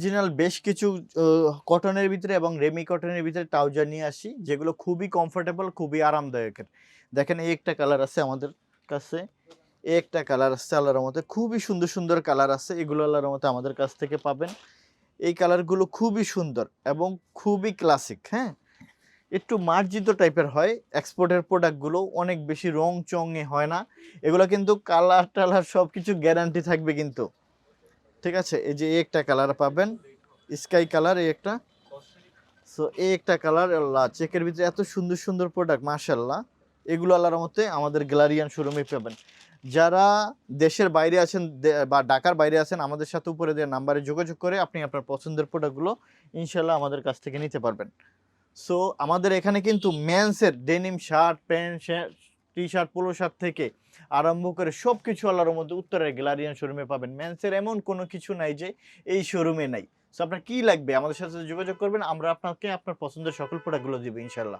Original বেশ কিছু কটনের ভিতরে এবং রেমি কটনের ভিতরে ট্রাউজার নিয়ে আসি, যেগুলো খুবই কমফোর্টেবল খুবই আরামদায়কের। দেখেন এই একটা কালার আছে আমাদের কাছে, এই একটা কালার আছে আল্লাহর মতে খুবই সুন্দর সুন্দর কালার আছে, এগুলো আল্লাহর মতে আমাদের কাছ থেকে পাবেন। এই কালারগুলো খুবই সুন্দর এবং খুবই ক্লাসিক হ্যাঁ? একটু মার্জিত টাইপের হয় এক্সপোর্টের প্রোডাক্টগুলো অনেক বেশি রং চঙে হয় না, এগুলো কিন্তু কালার টালার সব কিছু গ্যারান্টি থাকবে কিন্তু। ঠিক আছে? এই যে একটা কালার পাবেন স্কাই কালার এই একটা। সো এই একটা কালার আল্লাহ, চেকের ভিতরে এত সুন্দর সুন্দর প্রোডাক্ট মাশাল্লাহ এগুলো আল্লাহর মতে আমাদের গ্যালারিয়ান শোরুমে পাবেন। যারা দেশের বাইরে আছেন বা ঢাকার বাইরে আছেন, আমাদের সাথে উপরে দেওয়া নাম্বারে যোগাযোগ করে আপনি আপনার পছন্দের প্রোডাক্টগুলো ইনশাল্লাহ আমাদের কাছ থেকে নিতে পারবেন। সো আমাদের এখানে কিন্তু মেন্সের denim shirt pant T shirt polo shirt থেকে আরম্ভ করে সব কিছু আল্লাহর মধ্যে উত্তরের গ্যালারিয়ান শোরুমে পাবেন। ম্যান্সের এমন কোনো কিছু নাই যে এই শোরুমে নাই। সো আপনার কী লাগবে? আমাদের সাথে যোগাযোগ করবেন। আমরা আপনাকে, আপনার পছন্দের সকল প্রোডাক্টগুলো দিব ইনশাল্লাহ